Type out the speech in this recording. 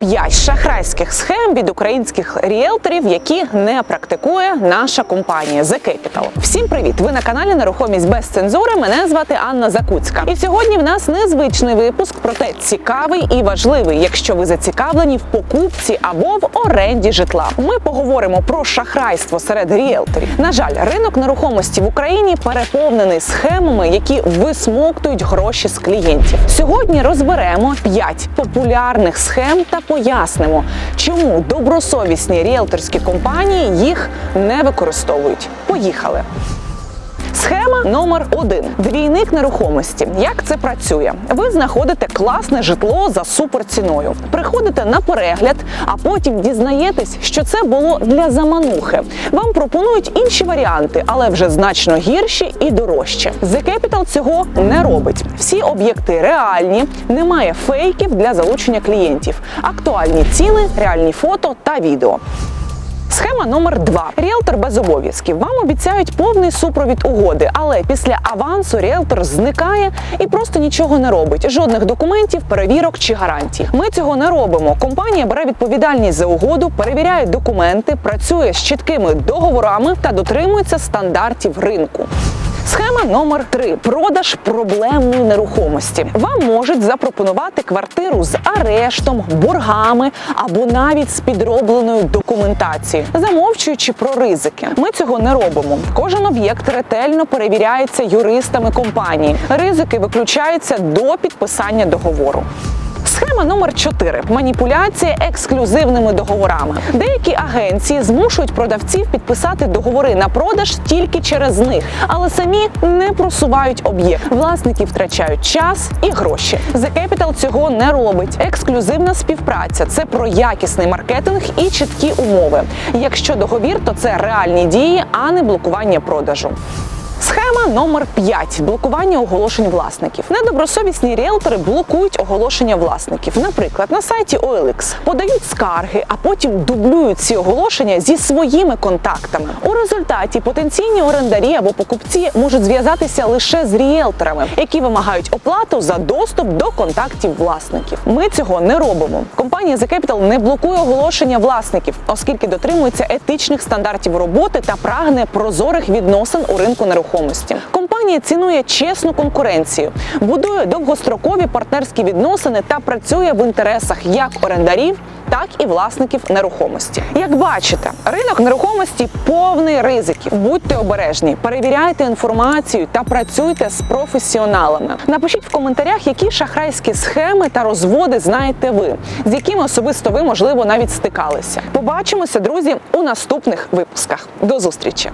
П'ять шахрайських схем від українських ріелторів, які не практикує наша компанія The Capital. Всім привіт! Ви на каналі Нерухомість без цензури. Мене звати Анна Закуцька. І сьогодні в нас незвичний випуск, проте цікавий і важливий, якщо ви зацікавлені в покупці або в оренді житла. Ми поговоримо про шахрайство серед ріелторів. На жаль, ринок нерухомості в Україні переповнений схемами, які висмоктують гроші з клієнтів. Сьогодні розберемо 5 популярних схем та пояснимо, чому добросовісні ріелторські компанії їх не використовують. Поїхали. Схема номер один: двійник нерухомості. Як це працює? Ви знаходите класне житло за суперціною. Приходите на перегляд, а потім дізнаєтесь, що це було для заманухи. Вам пропонують інші варіанти, але вже значно гірші і дорожче. The Capital цього не робить. Всі об'єкти реальні, немає фейків для залучення клієнтів, актуальні ціни, реальні фото та відео. Схема номер два. Ріелтор без обов'язків. Вам обіцяють повний супровід угоди, але після авансу ріелтор зникає і просто нічого не робить. Жодних документів, перевірок чи гарантій. Ми цього не робимо. Компанія бере відповідальність за угоду, перевіряє документи, працює з чіткими договорами та дотримується стандартів ринку. Схема номер 3 продаж проблемної нерухомості. Вам можуть запропонувати квартиру з арештом, боргами або навіть з підробленою документацією, замовчуючи про ризики. Ми цього не робимо. Кожен об'єкт ретельно перевіряється юристами компанії. Ризики виключаються до підписання договору. Схема номер 4 маніпуляція ексклюзивними договорами. Деякі агенції змушують продавців підписати договори на продаж тільки через них, але самі не просувають об'єкт. Власники втрачають час і гроші. The Capital цього не робить. Ексклюзивна співпраця це про якісний маркетинг і чіткі умови. Якщо договір, то це реальні дії, а не блокування продажу. Схема номер 5 блокування оголошень власників. Недобросовісні ріелтори блокують оголошення власників. Наприклад, на сайті OLX подають скарги, а потім дублюють ці оголошення зі своїми контактами. У результаті потенційні орендарі або покупці можуть зв'язатися лише з ріелторами, які вимагають оплату за доступ до контактів власників. Ми цього не робимо. Компанія The Capital не блокує оголошення власників, оскільки дотримується етичних стандартів роботи та прагне прозорих відносин у ринку нерухомості. Компанія цінує чесну конкуренцію, будує довгострокові партнерські відносини та працює в інтересах як орендарів. Так і власників нерухомості. Як бачите, ринок нерухомості повний ризиків. Будьте обережні, перевіряйте інформацію та працюйте з професіоналами. Напишіть в коментарях, які шахрайські схеми та розводи знаєте ви, з якими особисто ви можливо навіть стикалися. Побачимося, друзі, у наступних випусках. До зустрічі!